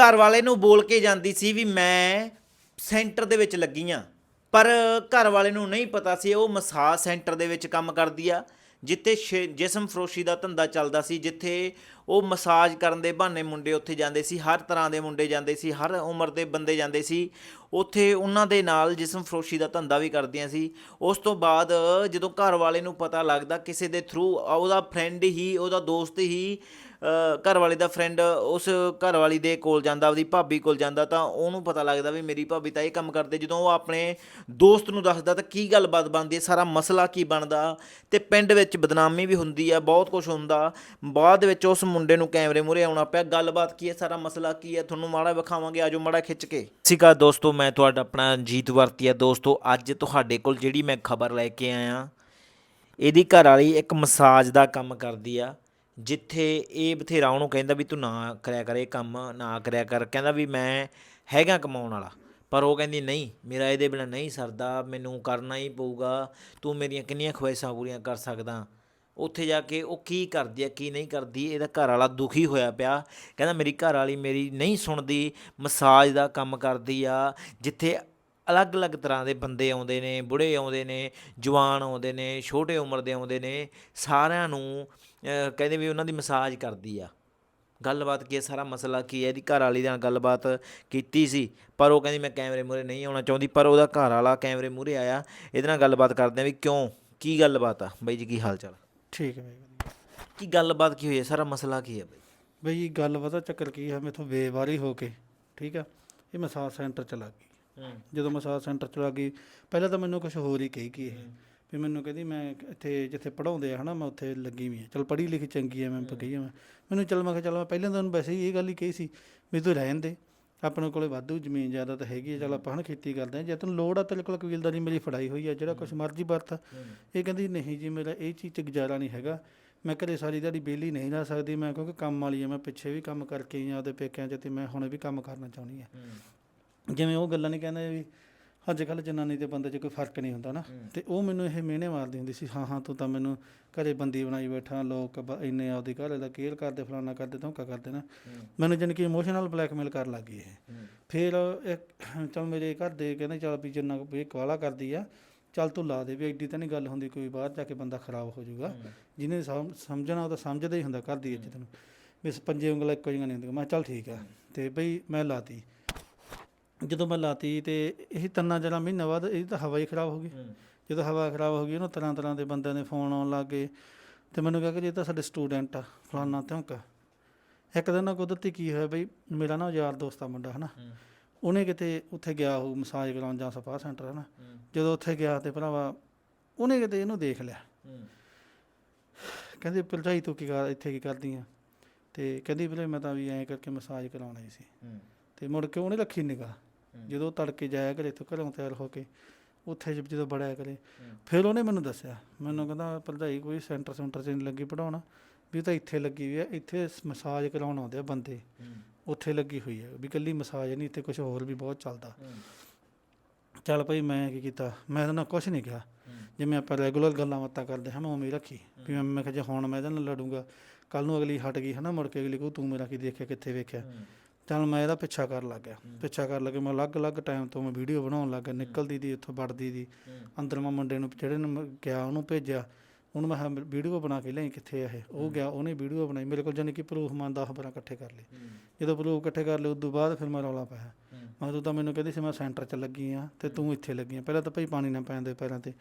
ਘਰ ਵਾਲੇ ਨੂੰ ਬੋਲ ਕੇ ਜਾਂਦੀ ਸੀ ਵੀ ਮੈਂ ਸੈਂਟਰ ਦੇ ਵਿੱਚ ਲੱਗੀ ਆ। ਪਰ ਘਰ ਵਾਲੇ ਨੂੰ ਨਹੀਂ ਪਤਾ ਸੀ, ਉਹ ਮਸਾਜ ਸੈਂਟਰ ਦੇ ਵਿੱਚ ਕੰਮ ਕਰਦੀ ਆ, ਜਿੱਥੇ ਸ਼ੇ- ਜਿਸਮ ਫਰੋਸ਼ੀ ਦਾ ਧੰਦਾ ਚੱਲਦਾ ਸੀ, ਜਿੱਥੇ ਉਹ ਮਸਾਜ ਕਰਨ ਦੇ ਬਹਾਨੇ ਮੁੰਡੇ ਉੱਥੇ ਜਾਂਦੇ ਸੀ ਹਰ ਤਰ੍ਹਾਂ ਦੇ ਮੁੰਡੇ ਜਾਂਦੇ ਸੀ ਹਰ ਉਮਰ ਦੇ ਬੰਦੇ ਜਾਂਦੇ ਸੀ। ਉੱਥੇ ਉਹਨਾਂ ਦੇ ਨਾਲ ਜਿਸਮ ਫਰੋਸ਼ੀ ਦਾ ਧੰਦਾ ਵੀ ਕਰਦੀਆਂ ਸੀ। ਉਸ ਤੋਂ ਬਾਅਦ ਜਦੋਂ ਘਰ ਵਾਲੇ ਨੂੰ ਪਤਾ ਲੱਗਦਾ ਕਿਸੇ ਦੇ ਥਰੂ ਉਹਦਾ ਫਰੈਂਡ ਹੀ ਉਹਦਾ ਦੋਸਤ ਹੀ ਅ, ਘਰ ਵਾਲੇ ਦਾ ਫਰੈਂਡ ਉਸ ਘਰ ਵਾਲੀ ਦੇ ਕੋਲ ਜਾਂਦਾ ਉਹਦੀ ਭਾਬੀ ਕੋਲ ਜਾਂਦਾ ਤਾਂ ਉਹਨੂੰ ਪਤਾ ਲੱਗਦਾ ਵੀ ਮੇਰੀ ਭਾਬੀ ਤਾਂ ਇਹ ਕੰਮ ਕਰਦੇ। ਜਦੋਂ ਉਹ ਆਪਣੇ ਦੋਸਤ ਨੂੰ ਦੱਸਦਾ ਤਾਂ ਕੀ ਗੱਲਬਾਤ ਬਣਦੀ ਹੈ ਸਾਰਾ ਮਸਲਾ ਕੀ ਬਣਦਾ। ਤੇ ਪਿੰਡ ਵਿੱਚ ਬਦਨਾਮੀ ਵੀ ਹੁੰਦੀ ਆ ਬਹੁਤ ਕੁਝ ਹੁੰਦਾ। ਬਾਅਦ ਵਿੱਚ ਉਸ ਮੁੰਡੇ ਨੂੰ ਕੈਮਰੇ ਮੂਹਰੇ ਆਉਣਾ ਪਿਆ। ਗੱਲਬਾਤ ਕੀ ਹੈ? ਸਾਰਾ ਮਸਲਾ ਕੀ ਹੈ? ਤੁਹਾਨੂੰ ਮਾੜਾ ਵਿਖਾਵਾਂਗੇ। ਆਜੋ ਮਾੜਾ ਖਿੱਚ ਕੇ। ਸਿਕਾ ਦੋਸਤੋ, ਮੈਂ ਤੁਹਾਡਾ ਆਪਣਾ ਜੀਤ ਵਰਤੀਆ। ਦੋਸਤੋ, ਅੱਜ ਤੁਹਾਡੇ ਕੋਲ ਜਿਹੜੀ ਮੈਂ ਖਬਰ ਲੈ ਕੇ ਆਇਆ ਇਹਦੀ ਘਰ ਵਾਲੀ ਇੱਕ ਮਸਾਜ ਦਾ ਕੰਮ ਕਰਦੀ ਆ, ਜਿੱਥੇ ਇਹ ਬਥੇਰਾ ਉਹਨੂੰ ਕਹਿੰਦਾ ਵੀ ਤੂੰ ਨਾ ਕਰਿਆ ਕਰ, ਇਹ ਕੰਮ ਨਾ ਕਰਿਆ ਕਰ। ਕਹਿੰਦਾ ਵੀ ਮੈਂ ਹੈਗਾ ਕਮਾਉਣ ਵਾਲਾ, ਪਰ ਉਹ ਕਹਿੰਦੀ, ਨਹੀਂ, ਮੇਰਾ ਇਹਦੇ ਬਿਨਾ ਨਹੀਂ ਸਰਦਾ। ਮੈਨੂੰ ਕਰਨਾ ਹੀ ਪਊਗਾ। ਤੂੰ ਮੇਰੀਆਂ ਕਿੰਨੀਆਂ ਖੁਆਇਸ਼ਾਂ ਪੂਰੀਆਂ ਕਰ ਸਕਦਾ। ਉੱਥੇ ਜਾ ਕੇ ਉਹ ਕੀ ਕਰਦੀ ਆ ਕੀ ਨਹੀਂ ਕਰਦੀ, ਇਹਦਾ ਘਰ ਵਾਲਾ ਦੁਖੀ ਹੋਇਆ ਪਿਆ। ਕਹਿੰਦਾ, ਮੇਰੀ ਘਰ ਵਾਲੀ ਮੇਰੀ ਨਹੀਂ ਸੁਣਦੀ, ਮਸਾਜ ਦਾ ਕੰਮ ਕਰਦੀ ਆ, ਜਿੱਥੇ ਅਲੱਗ-ਅਲੱਗ ਤਰ੍ਹਾਂ ਦੇ ਬੰਦੇ ਆਉਂਦੇ ਨੇ ਬੁੜੇ ਆਉਂਦੇ ਨੇ, ਜਵਾਨ ਆਉਂਦੇ ਨੇ, ਛੋਟੇ ਉਮਰ ਦੇ ਆਉਂਦੇ ਨੇ, ਸਾਰਿਆਂ ਨੂੰ ਕਹਿੰਦੇ ਵੀ ਉਹਨਾਂ ਦੀ ਮਸਾਜ ਕਰਦੀ ਆ। ਗੱਲਬਾਤ ਕੀ ਹੈ, ਸਾਰਾ ਮਸਲਾ ਕੀ ਹੈ? ਇਹਦੀ ਘਰ ਵਾਲੀ ਨਾਲ ਗੱਲਬਾਤ ਕੀਤੀ ਸੀ, ਪਰ ਉਹ ਕਹਿੰਦੀ, ਮੈਂ ਕੈਮਰੇ ਮੂਹਰੇ ਨਹੀਂ ਆਉਣਾ ਚਾਹੁੰਦੀ। ਪਰ ਉਹਦਾ ਘਰ ਵਾਲਾ ਕੈਮਰੇ ਮੂਹਰੇ ਆਇਆ, ਇਹਦੇ ਨਾਲ ਗੱਲਬਾਤ ਕਰਦੇ ਆ ਵੀ ਕਿਉਂ? ਕੀ ਗੱਲਬਾਤ ਆ? ਬਾਈ ਜੀ, ਕੀ ਹਾਲ ਚਾਲ? ਠੀਕ ਹੈ ਬਾਈ। ਕੀ ਗੱਲਬਾਤ ਕੀ ਹੋਈ ਹੈ? ਸਾਰਾ ਮਸਲਾ ਕੀ ਹੈ ਬਾਈ? ਬਈ ਗੱਲ ਪਤਾ ਚੱਕਰ ਕੀ ਹੈ ਮੇਥੋਂ ਬੇਵਾਰੀ ਹੋ ਕੇ ਠੀਕ ਆ ਇਹ ਮਸਾਜ ਸੈਂਟਰ ਚ ਲੱਗ ਗਈ। ਹੂੰ। ਜਦੋਂ ਮਸਾਜ ਸੈਂਟਰ ਚ ਲੱਗ ਗਈ ਪਹਿਲਾਂ ਤਾਂ ਮੈਨੂੰ ਕੁਝ ਹੋਰ ਹੀ ਕਹੀ ਕੀ ਇਹ। ਵੀ ਮੈਨੂੰ ਕਹਿੰਦੀ ਮੈਂ ਇੱਥੇ ਜਿੱਥੇ ਪੜਾਉਂਦੇ ਆ ਹਨਾ ਮੈਂ ਉੱਥੇ ਲੱਗੀ ਵੀ ਆ ਚਲ ਪੜ੍ਹੀ ਲਿਖੀ ਚੰਗੀ ਆ ਮੈਂ ਕਹੀ ਆ ਮੈਂ। ਮੈਨੂੰ ਚਲ ਮੈਂ ਕਿਹਾ ਚਲ ਮੈਂ ਪਹਿਲਾਂ ਤਾਂ ਉਹਨੂੰ ਵੈਸੇ ਹੀ ਇਹ ਗੱਲ ਹੀ ਕਹੀ ਸੀ ਵੀ ਤੂੰ ਰਹਿਣ ਦੇ। ਆਪਣੇ ਕੋਲੇ ਵਾਧੂ ਜ਼ਮੀਨ ਜ਼ਿਆਦਾ ਤਾਂ ਹੈਗੀ ਆ ਚਲ ਆਪਾਂ ਹਣ ਖੇਤੀ ਕਰਦੇ ਆ ਜੇ ਤੈਨੂੰ ਲੋੜ ਆ ਤੇਰੇ ਕੋਲ ਕਬੀਲਦਾਰੀ ਮੇਰੀ ਫੜਾਈ ਹੋਈ ਆ ਜਿਹੜਾ ਕੁਝ ਮਰਜ਼ੀ ਵਰਤ। ਇਹ ਕਹਿੰਦੀ ਨਹੀਂ ਜੀ ਮੇਰਾ ਇਹ ਚੀਜ਼ 'ਚ ਗੁਜ਼ਾਰਾ ਨਹੀਂ ਹੈਗਾ। ਮੈਂ ਘਰੇ ਸਾਰੀ ਦਿਹਾੜੀ ਬੇਲੀ ਨਹੀਂ ਰਹਿ ਸਕਦੀ। ਮੈਂ ਕਿਉਂਕਿ ਕੰਮ ਵਾਲੀ ਆ ਮੈਂ ਪਿੱਛੇ ਵੀ ਕੰਮ ਕਰਕੇ ਆਈ ਆ ਉਹਦੇ ਪੇਕਿਆਂ 'ਚ ਤੇ ਮੈਂ ਹੁਣ ਵੀ ਕੰਮ ਕਰਨਾ ਚਾਹੁੰਦੀ ਆ। ਜਿਵੇਂ ਉਹ ਗੱਲਾਂ ਨਹੀਂ ਕਹਿੰਦੇ ਵੀ ਅੱਜ ਕੱਲ ਜਨਾਨੀ ਤੇ ਬੰਦੇ 'ਚ ਕੋਈ ਫ਼ਰਕ ਨਹੀਂ ਹੁੰਦਾ ਨਾ। ਤੇ ਉਹ ਮੈਨੂੰ ਇਹ ਮਿਹਣੇ ਮਾਰਦੀ ਹੁੰਦੀ ਸੀ ਹਾਂ ਹਾਂ ਤੂੰ ਤਾਂ ਮੈਨੂੰ ਘਰੇ ਬੰਦੀ ਬਣਾਈ ਬੈਠਾ ਲੋਕ ਬ- ਇੰਨੇ ਆਪਦੀ ਘਰ ਦਾ ਕੇਅਰ ਕਰਦੇ ਫਲਾਨਾ ਕਰਦੇ ਧੋਖਾ ਕਰਦੇ ਨਾ। ਮੈਨੂੰ ਜਾਣੀ ਕਿ ਇਮੋਸ਼ਨਲ ਬਲੈਕਮੇਲ ਕਰਨ ਲੱਗ ਗਈ ਇਹ। ਫਿਰ ਇੱਕ ਚਲ ਮੇਰੇ ਘਰ ਦੇ ਕਹਿੰਦੇ ਚਲ ਵੀ ਜਿੰਨਾ ਕੁ ਵੀ ਕਵਾਲਾ ਕਰਦੀ ਆ ਚੱਲ ਤੂੰ ਲਾ ਦੇ ਵੀ ਐਡੀ ਤਾਂ ਨਹੀਂ ਗੱਲ ਹੁੰਦੀ ਕੋਈ ਬਾਹਰ ਜਾ ਕੇ ਬੰਦਾ ਖਰਾਬ ਹੋ ਜਾਊਗਾ। ਜਿਹਨੇ ਸਮ- ਸਮਝਣਾ ਉਹ ਤਾਂ ਸਮਝਦਾ ਹੀ ਹੁੰਦਾ ਘਰ ਦੀ ਇੱਜ਼ਤ ਨੂੰ। ਵੀ ਇਸ ਪੰਜੇ ਉਂਗਲਾਂ ਇੱਕੋ ਜਿਹੀਆਂ ਨਹੀਂ ਹੁੰਦੀਆਂ। ਮੈਂ ਕਿਹਾ ਚੱਲ ਠੀਕ ਆ। ਤੇ ਬਈ ਮੈਂ ਲਾਤੀ। ਜਦੋਂ ਮੈਂ ਲਾਤੀ ਤੇ ਇਹ ਤਿੰਨਾਂ ਜਿਹੜਾ ਮਹੀਨਾ ਬਾਅਦ ਇਹਦੀ ਤਾਂ ਹਵਾ ਹੀ ਖਰਾਬ ਹੋ ਗਈ। ਜਦੋਂ ਹਵਾ ਖਰਾਬ ਹੋ ਗਈ ਉਹਨੂੰ ਤਰ੍ਹਾਂ ਤਰ੍ਹਾਂ ਦੇ ਬੰਦਿਆਂ ਦੇ ਫੋਨ ਆਉਣ ਲੱਗ ਗਏ ਤੇ ਮੈਨੂੰ ਕਿਹਾ ਕਿ ਜੇ ਤਾਂ ਸਾਡੇ ਸਟੂਡੈਂਟ ਆ ਫਲਾਨਾ ਧਮਕਾ ਇੱਕ ਦਿਨ ਨਾ ਕੁਦਰਤੀ ਕੀ ਹੋਇਆ ਬਈ ਮੇਰਾ ਨਾ ਯਾਰ ਦੋਸਤ ਆ ਮੁੰਡਾ ਹਨਾ। ਉਹਨੇ ਕਿਤੇ ਉੱਥੇ ਗਿਆ ਉਹ ਮਸਾਜ ਕਰਾਉਣ ਜਾਂ ਸਪਾ ਸੈਂਟਰ ਹਨਾ। ਜਦੋਂ ਉੱਥੇ ਗਿਆ ਤੇ ਭਰਾਵਾ ਉਹਨੇ ਕਿਤੇ ਇਹਨੂੰ ਦੇਖ ਲਿਆ। ਕਹਿੰਦੀ ਭਰਜਾਈ ਤੂੰ ਕੀ ਕਰ ਇੱਥੇ ਕੀ ਕਰਦੀ ਆ? ਤੇ ਕਹਿੰਦੀ ਵੀਰੇ ਮੈਂ ਤਾਂ ਵੀ ਐਂ ਕਰਕੇ ਮਸਾਜ ਕਰਾਉਣਾ ਹੀ ਸੀ। ਤੇ ਮੁੜ ਕੇ ਉਹਨੇ ਰੱਖੀ ਨਿਗਾਹ ਜਦੋਂ ਤੜਕੇ ਜਾਇਆ ਕਰੇ ਇੱਥੋਂ ਘਰੋਂ ਤਿਆਰ ਹੋ ਕੇ ਉੱਥੇ ਜਦੋਂ ਬੜਿਆ ਕਰੇ। ਫਿਰ ਉਹਨੇ ਮੈਨੂੰ ਦੱਸਿਆ ਮੈਨੂੰ ਕਹਿੰਦਾ ਭਰਜਾਈ ਕੋਈ ਸੈਂਟਰ ਸੈਂਟਰ 'ਚ ਨਹੀਂ ਲੱਗੀ ਪੜਾਉਣਾ ਵੀ ਤਾਂ ਇੱਥੇ ਲੱਗੀ ਹੋਈ ਹੈ ਇੱਥੇ ਮਸਾਜ ਕਰਾਉਣ ਆਉਂਦੇ ਆ ਬੰਦੇ। ਉੱਥੇ ਲੱਗੀ ਹੋਈ ਹੈ ਵੀ ਕੱਲੀ ਮਸਾਜ ਨਹੀਂ ਇੱਥੇ ਕੁਝ ਹੋਰ ਵੀ ਬਹੁਤ ਚੱਲਦਾ। ਚੱਲ ਭਾਈ ਮੈਂ ਕੀ ਕੀਤਾ ਮੈਂ ਤਾਂ ਕੁਝ ਨਹੀਂ ਕਿਹਾ। ਜਿਵੇਂ ਆਪਾਂ ਰੈਗੂਲਰ ਗੱਲਾਂ ਬਾਤਾਂ ਕਰਦੇ ਹਾਂ ਮੈਂ ਉਵੇਂ ਰੱਖੀ। ਵੀ ਮੈਂ ਮੈਂ ਕਿਹਾ ਜੇ ਹੁਣ ਮੈਂ ਇਹਦੇ ਨਾਲ ਲੜੂੰਗਾ ਕੱਲ ਨੂੰ ਅਗਲੀ ਹਟ ਗਈ ਹਨਾ ਮੁੜ ਕੇ ਅਗਲੀ ਕਹੂ ਤੂੰ ਮੇਰਾ ਕੀ ਦੇਖਿਆ ਕਿੱਥੇ ਵੇਖਿਆ। ਚੱਲ ਮੈਂ ਇਹਦਾ ਪਿੱਛਾ ਕਰਨ ਲੱਗ ਗਿਆ। ਪਿੱਛਾ ਕਰਨ ਲੱਗੇ ਮੈਂ ਅਲੱਗ-ਅਲੱਗ ਟਾਈਮ ਤੋਂ ਮੈਂ ਵੀਡੀਓ ਬਣਾਉਣ ਲੱਗ ਗਿਆ। ਨਿਕਲਦੀ ਦੀ ਉੱਥੋਂ ਵੜਦੀ ਦੀ। ਅੰਦਰ ਮੈਂ ਮੁੰਡੇ ਨੂੰ ਜਿਹੜੇ ਨੂੰ ਗਿਆ ਉਹਨੂੰ ਭੇਜਿਆ। ਉਹਨੂੰ ਮੈਂ ਵੀਡੀਓ ਬਣਾ ਕੇ ਲਿਆਈ ਕਿੱਥੇ ਆ ਇਹ? ਉਹ ਗਿਆ ਉਹਨੇ ਵੀਡੀਓ ਬਣਾਈ। ਮੇਰੇ ਕੋਲ ਜਾਨੀ ਕਿ ਪ੍ਰੂਫ ਮੈਂ 10 12 ਇਕੱਠੇ ਕਰ ਲਏ। ਜਦੋਂ ਪ੍ਰੂਫ ਇਕੱਠੇ ਕਰ ਲਏ ਉਸ ਤੋਂ ਬਾਅਦ ਫਿਰ ਮੈਂ ਰੌਲਾ ਪਾਇਆ। ਮੈਂ ਤੂੰ ਤਾਂ ਮੈਨੂੰ ਕਹਿੰਦੀ ਸੀ ਮੈਂ ਸੈਂਟਰ 'ਚ ਲੱਗੀ ਆ ਤੇ ਤੂੰ ਇੱਥੇ ਲੱਗੀ ਆ। ਪਹਿਲਾਂ ਤਾਂ ਭਾਈ ਪਾਣੀ ਨਾ ਪੈਂਦੇ ਪੈਰਾਂ ਤੇ।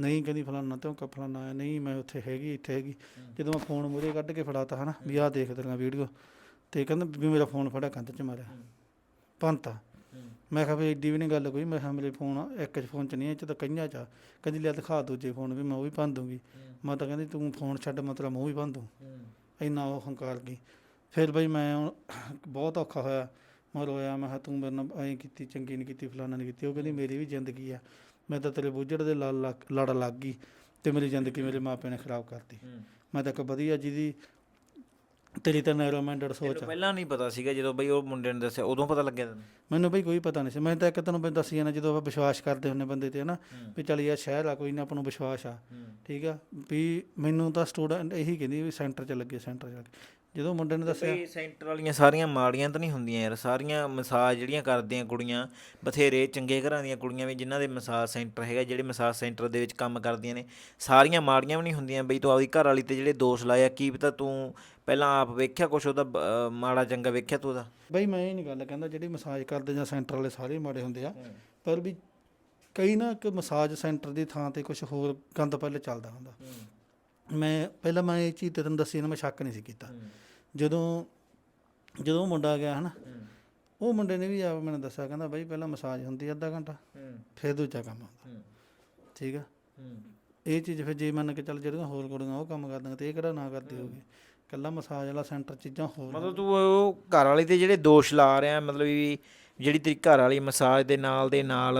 ਨਹੀਂ ਕਹਿੰਦੀ ਫਲਾਨਾ ਤੇ ਫਲਾਨਾ ਆਇਆ। ਨਹੀਂ ਮੈਂ ਉੱਥੇ ਹੈਗੀ ਇੱਥੇ ਹੈਗੀ। ਜਦੋਂ ਮੈਂ ਫੋਨ ਮੂਹਰੇ ਕੱਢ ਕੇ ਫੜਾਤਾ ਹਨਾ ਵੀ ਆਹ ਦੇਖ ਤੇਰੀਆਂ ਵੀਡੀਓ ਤੇ ਕਹਿੰਦਾ ਵੀ ਮੇਰਾ ਫੋਨ ਫੜਿਆ ਕੰਧ 'ਚ ਮਾਰਿਆ। ਪੰਤਾ ਮੈਂ ਕਿਹਾ ਵੀ ਏਡੀ ਵੀ ਨਹੀਂ ਗੱਲ ਕੋਈ ਮੈਂ ਕਿਹਾ ਮੇਰੇ ਫੋਨ ਇੱਕ 'ਚ ਫੋਨ 'ਚ ਨਹੀਂ ਇਹ 'ਚ ਤਾਂ ਕਈਆਂ 'ਚ ਆ। ਕਹਿੰਦੀ ਲਿਆ ਦਿਖਾ ਦੂਜੇ ਫੋਨ ਵੀ ਮੈਂ ਉਹ ਵੀ ਭੰਨ ਦੂੰਗੀ। ਮੈਂ ਤਾਂ ਕਹਿੰਦੀ ਤੂੰ ਫੋਨ ਛੱਡ ਮੈਂ ਤੇਰਾ ਮੂੰਹ ਵੀ ਭੰਨ ਦੂੰ। ਇੰਨਾ ਉਹ ਹੰਕਾਰ ਗਈ ਫਿਰ ਬਈ ਮੈਂ ਹੁਣ ਬਹੁਤ ਔਖਾ ਹੋਇਆ। ਮੈਂ ਰੋਇਆ ਮੈਂ ਕਿਹਾ ਤੂੰ ਮੇਰੇ ਨਾਲ ਐਂ ਕੀਤੀ ਚੰਗੀ ਨਹੀਂ ਕੀਤੀ ਫਲਾਣਾ ਨਹੀਂ ਕੀਤੀ। ਉਹ ਕਹਿੰਦੀ ਮੇਰੀ ਵੀ ਜ਼ਿੰਦਗੀ ਆ। ਮੈਂ ਤਾਂ ਤੇਰੇ ਬੁੱਝੜ ਦੇ ਲੜ ਲੱਗ ਲੜ ਲੱਗ ਗਈ। ਤੇ ਮੇਰੀ ਜ਼ਿੰਦਗੀ ਮੇਰੇ ਮਾਪਿਆਂ ਨੇ ਖਰਾਬ ਕਰਤੀ। ਮੈਂ ਤਾਂ ਇੱਕ ਵਧੀਆ ਜਿਹਦੀ ਤੇਰੀ ਤਾਂ ਨੈਰੋ ਮਾਈਂਡਡ ਸੋਚ ਆ। ਪਹਿਲਾਂ ਨਹੀਂ ਪਤਾ ਸੀਗਾ ਜਦੋਂ ਬਈ ਉਹ ਮੁੰਡੇ ਨੇ ਦੱਸਿਆ ਉਦੋਂ ਪਤਾ ਲੱਗਿਆ ਤੈਨੂੰ? ਮੈਨੂੰ ਬਈ ਕੋਈ ਪਤਾ ਨਹੀਂ ਸੀ। ਮੈਂ ਤਾਂ ਇੱਕ ਤੈਨੂੰ ਮੈਂ ਦੱਸੀ ਜਾਣਾ ਜਦੋਂ ਆਪਾਂ ਵਿਸ਼ਵਾਸ ਕਰਦੇ ਹੁੰਨੇ ਬੰਦੇ ਤੇ ਹਨਾ ਵੀ ਚੱਲ ਯਾਰ ਸ਼ਹਿਰ ਆ ਕੋਈ ਨਾ ਆਪਾਂ ਨੂੰ ਵਿਸ਼ਵਾਸ ਆ। ਠੀਕ ਆ? ਵੀ ਮੈਨੂੰ ਤਾਂ ਸਟੂਡੈਂਟ ਇਹੀ ਕਹਿੰਦੀ ਵੀ ਸੈਂਟਰ 'ਚ ਲੱਗੇ ਸੈਂਟਰ 'ਚ ਲੱਗੇ। ਜਦੋਂ ਮੁੰਡੇ ਨੇ ਦੱਸਿਆ ਬਈ ਸੈਂਟਰ ਵਾਲੀਆਂ ਸਾਰੀਆਂ ਮਾੜੀਆਂ ਤਾਂ ਨਹੀਂ ਹੁੰਦੀਆਂ ਯਾਰ। ਸਾਰੀਆਂ ਮਸਾਜ ਜਿਹੜੀਆਂ ਕਰਦੀਆਂ ਕੁੜੀਆਂ ਬਥੇਰੇ ਚੰਗੇ ਘਰਾਂ ਦੀਆਂ ਕੁੜੀਆਂ ਵੀ ਜਿਨ੍ਹਾਂ ਦੇ ਮਸਾਜ ਸੈਂਟਰ ਹੈਗਾ ਜਿਹੜੇ ਮਸਾਜ ਸੈਂਟਰ ਦੇ ਵਿੱਚ ਕੰਮ ਕਰਦੀਆਂ ਨੇ ਸਾਰੀਆਂ ਮਾੜੀਆਂ ਵੀ ਨਹੀਂ ਹੁੰਦੀਆਂ। ਬਈ ਤੂੰ ਆਪਦੀ ਘਰ ਵਾਲੀ ਤੇ ਜਿਹੜੇ ਦੋਸ਼ ਲਾਇਆ ਕੀ ਪਤਾ ਤੂੰ ਪਹਿਲਾਂ ਆਪ ਵੇਖਿਆ ਕੁਛ ਉਹਦਾ ਬ- ਮਾੜਾ ਚੰਗਾ ਵੇਖਿਆ ਤੂੰ ਉਹਦਾ? ਬਈ ਮੈਂ ਇਹ ਨਹੀਂ ਗੱਲ ਕਹਿੰਦਾ ਜਿਹੜੀ ਮਸਾਜ ਕਰਦੇ ਜਾਂ ਸੈਂਟਰ ਵਾਲੇ ਸਾਰੇ ਮਾੜੇ ਹੁੰਦੇ ਆ, ਪਰ ਵੀ ਕਈ ਨਾ ਕਿ ਮਸਾਜ ਸੈਂਟਰ ਦੀ ਥਾਂ ਤੇ ਕੁਝ ਹੋਰ ਗੰਦ ਪਹਿਲੇ ਚੱਲਦਾ ਹੁੰਦਾ। ਮੈਂ, ਪਹਿਲਾਂ ਮੈਂ ਇਹ ਚੀਜ਼ ਤੇ ਤੈਨੂੰ ਦੱਸੀ ਨਾ, ਮੈਂ ਸ਼ੱਕ ਨਹੀਂ ਸੀ ਕੀਤਾ। ਜਦੋਂ ਜਦੋਂ ਉਹ ਮੁੰਡਾ ਗਿਆ ਹਨਾ, ਉਹ ਮੁੰਡੇ ਨੇ ਵੀ ਆਪ ਮੈਨੂੰ ਦੱਸਿਆ, ਕਹਿੰਦਾ ਬਈ ਪਹਿਲਾਂ ਮਸਾਜ ਹੁੰਦੀ ਆ ਅੱਧਾ ਘੰਟਾ, ਫਿਰ ਦੂਜਾ ਕੰਮ ਆਉਂਦਾ। ਠੀਕ ਆ? ਇਹ ਚੀਜ਼ ਫਿਰ ਜੇ ਮੰਨ ਕੇ ਚੱਲ ਜਿਹੜੀਆਂ ਹੋਰ ਕੁੜੀਆਂ ਉਹ ਕੰਮ ਕਰਦੀਆਂ ਤੇ ਇਹ ਕਿਹੜਾ ਨਾ ਕਰਦੀ ਹੋਵੇ ਕੱਲਾ ਮਸਾਜ ਵਾਲਾ ਸੈਂਟਰ ਚੀਜ਼ਾਂ ਹੋਰ ਮਤਲਬ ਤੂੰ ਉਹ ਘਰ ਵਾਲੀ ਤੇ ਜਿਹੜੇ ਦੋਸ਼ ਲਾ ਰਿਹਾ ਮਤਲਬ ਵੀ ਜਿਹੜੀ ਤੇਰੀ ਘਰ ਵਾਲੀ ਮਸਾਜ ਦੇ ਨਾਲ ਦੇ ਨਾਲ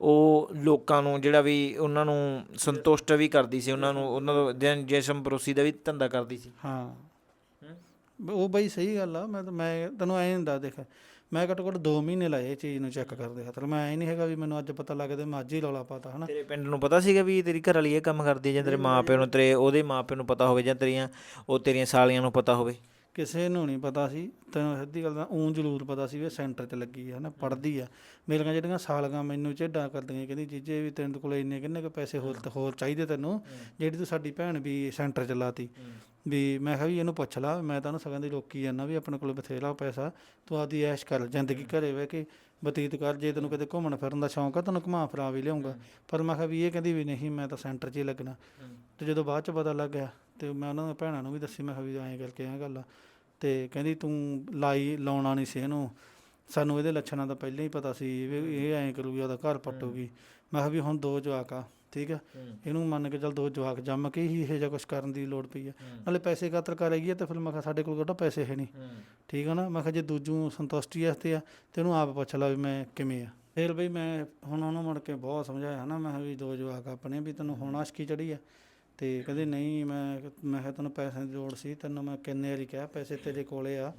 ਉਹ ਲੋਕਾਂ ਨੂੰ ਜਿਹੜਾ ਵੀ ਉਹਨਾਂ ਨੂੰ ਸੰਤੁਸ਼ਟ ਵੀ ਕਰਦੀ ਸੀ ਉਹਨਾਂ ਨੂੰ ਉਹਨਾਂ ਦਾ ਜਿਸਮ ਪਰੋਸੀ ਦਾ ਵੀ ਧੰਦਾ ਕਰਦੀ ਸੀ। ਹਾਂ। ਉਹ ਬਈ ਸਹੀ ਗੱਲ ਆ ਮੈਂ ਤਾਂ ਮੈਂ ਤੈਨੂੰ ਐਂ ਹੁੰਦਾ ਦੇਖ ਮੈਂ ਘੱਟੋ ਘੱਟ 2 ਮਹੀਨੇ ਲਾਏ ਇਹ ਚੀਜ਼ ਨੂੰ ਚੈੱਕ ਕਰਦੇ ਖਾਤਰ ਮੈਂ ਐ ਨਹੀਂ ਹੈਗਾ ਵੀ ਮੈਨੂੰ ਅੱਜ ਪਤਾ ਲੱਗਦਾ ਮੈਂ ਅੱਜ ਹੀ ਰੌਲਾ ਪਾਤਾ ਹਨਾ। ਤੇਰੇ ਪਿੰਡ ਨੂੰ ਪਤਾ ਸੀਗਾ ਵੀ ਤੇਰੀ ਘਰ ਵਾਲੀ ਇਹ ਕੰਮ ਕਰਦੀ ਹੈ ਜਾਂ ਤੇਰੇ ਮਾਪਿਆਂ ਨੂੰ ਤੇਰੇ ਉਹਦੇ ਮਾਪਿਆਂ ਨੂੰ ਪਤਾ ਹੋਵੇ ਜਾਂ ਤੇਰੀਆਂ ਉਹ ਤੇਰੀਆਂ ਸਾਲੀਆਂ ਨੂੰ ਪਤਾ ਹੋਵੇ? ਕਿਸੇ ਨੂੰ ਨਹੀਂ ਪਤਾ ਸੀ। ਤੈਨੂੰ ਸਿੱਧੀ ਗੱਲ ਦਾ ਊਂ ਜ਼ਰੂਰ ਪਤਾ ਸੀ ਵੀ ਇਹ ਸੈਂਟਰ 'ਚ ਲੱਗੀ ਆ ਨਾ ਪੜਦੀ ਆ ਮੇਰੀਆਂ ਜਿਹੜੀਆਂ ਸਾਲੀਆਂ ਮੈਨੂੰ ਝੇਡਾਂ ਕਰਦੀਆਂ ਕਹਿੰਦੀ ਜੀਜੇ ਵੀ ਤੇਰੇ ਕੋਲ ਇੰਨੇ ਕਿੰਨੇ ਕੁ ਪੈਸੇ ਹੋਰ ਹੋਰ ਚਾਹੀਦੇ ਤੈਨੂੰ? ਜਿਹੜੀ ਤੂੰ ਸਾਡੀ ਭੈਣ ਵੀ ਸੈਂਟਰ 'ਚ ਲਾਤੀ। ਵੀ ਮੈਂ ਕਿਹਾ ਵੀ ਇਹਨੂੰ ਪੁੱਛ ਲਾ, ਮੈਂ ਤਾਂ ਉਹਨੂੰ ਸਗੋਂ ਦੀ ਰੋਕੀ ਜਾਂਦਾ ਵੀ ਆਪਣੇ ਕੋਲ ਬਥੇਰਾ ਪੈਸਾ, ਤੂੰ ਆਦੀ ਐਸ਼ ਕਰ, ਜ਼ਿੰਦਗੀ ਘਰੇ ਬਹਿ ਕੇ ਬਤੀਤ ਕਰ, ਜੇ ਤੈਨੂੰ ਕਿਤੇ ਘੁੰਮਣ ਫਿਰਨ ਦਾ ਸ਼ੌਂਕ ਆ, ਤੈਨੂੰ ਘੁਮਾ ਫਿਰਾ ਵੀ ਲਿਆਉਂਗਾ। ਪਰ ਮੈਂ ਕਿਹਾ ਵੀ ਇਹ ਕਹਿੰਦੀ ਵੀ ਨਹੀਂ, ਮੈਂ ਤਾਂ ਸੈਂਟਰ 'ਚ ਹੀ ਲੱਗਣਾ। ਤੇ ਜਦੋਂ ਬਾਅਦ 'ਚ ਪਤਾ ਲੱਗ ਗਿਆ, ਤੇ ਮੈਂ ਉਹਨਾਂ ਭੈਣਾਂ ਨੂੰ ਵੀ ਦੱਸੀ, ਮੈਂ ਕਿਹਾ ਵੀ ਐਂ ਕਰਕੇ ਐਂ ਗੱਲ ਆ। ਤੇ ਕਹਿੰਦੀ ਤੂੰ ਲਾਈ, ਲਾਉਣਾ ਨਹੀਂ ਸੀ ਇਹਨੂੰ। ਸਾਨੂੰ ਇਹਦੇ ਲੱਛਣਾਂ ਦਾ ਪਹਿਲਾਂ ਹੀ ਪਤਾ ਸੀ ਵੀ ਇਹ ਐਂ ਕਰੂਗੀ, ਉਹਦਾ ਘਰ ਪੱਟੂਗੀ। ਮੈਂ ਕਿਹਾ ਵੀ ਹੁਣ ਦੋ ਜਵਾਕ ਆ ਠੀਕ ਆ ਇਹਨੂੰ ਮੰਨ ਕੇ ਚੱਲ ਦੋ ਜਵਾਕ ਜੰਮ ਕੇ ਹੀ ਇਹ ਜਿਹਾ ਕੁਝ ਕਰਨ ਦੀ ਲੋੜ ਪਈ ਆ ਨਾਲੇ ਪੈਸੇ ਖਾਤਰ ਕਰੇਗੀ ਤੇ ਫਿਰ ਮੈਂ ਕਿਹਾ ਸਾਡੇ ਕੋਲ ਕਿਹੜਾ ਪੈਸੇ ਹੈ ਨਹੀਂ। ਠੀਕ ਆ ਨਾ? ਮੈਂ ਕਿਹਾ ਜੇ ਦੂਜੂ ਸੰਤੁਸ਼ਟੀ ਵਾਸਤੇ ਆ ਤੇ ਉਹਨੂੰ ਆਪ ਪੁੱਛ ਲਾ ਵੀ ਮੈਂ ਕਿਵੇਂ ਆ। ਫਿਰ ਬਈ ਮੈਂ ਹੁਣ ਉਹਨੂੰ ਮੁੜ ਕੇ ਬਹੁਤ ਸਮਝਾਇਆ ਨਾ ਮੈਂ ਵੀ ਦੋ ਜਵਾਕ ਆਪਣੇ ਵੀ ਤੈਨੂੰ ਹੁਣ ਆਸ਼ਕੀ ਚੜੀ ਆ। ਤੇ ਕਹਿੰਦੇ ਨਹੀਂ ਮੈਂ ਮੈਂ ਕਿਹਾ ਤੈਨੂੰ ਪੈਸੇ ਦੀ ਲੋੜ ਸੀ ਤੈਨੂੰ ਮੈਂ ਕਿੰਨੇ ਵਾਰੀ ਕਿਹਾ ਪੈਸੇ ਤੇਰੇ ਕੋਲੇ ਆ।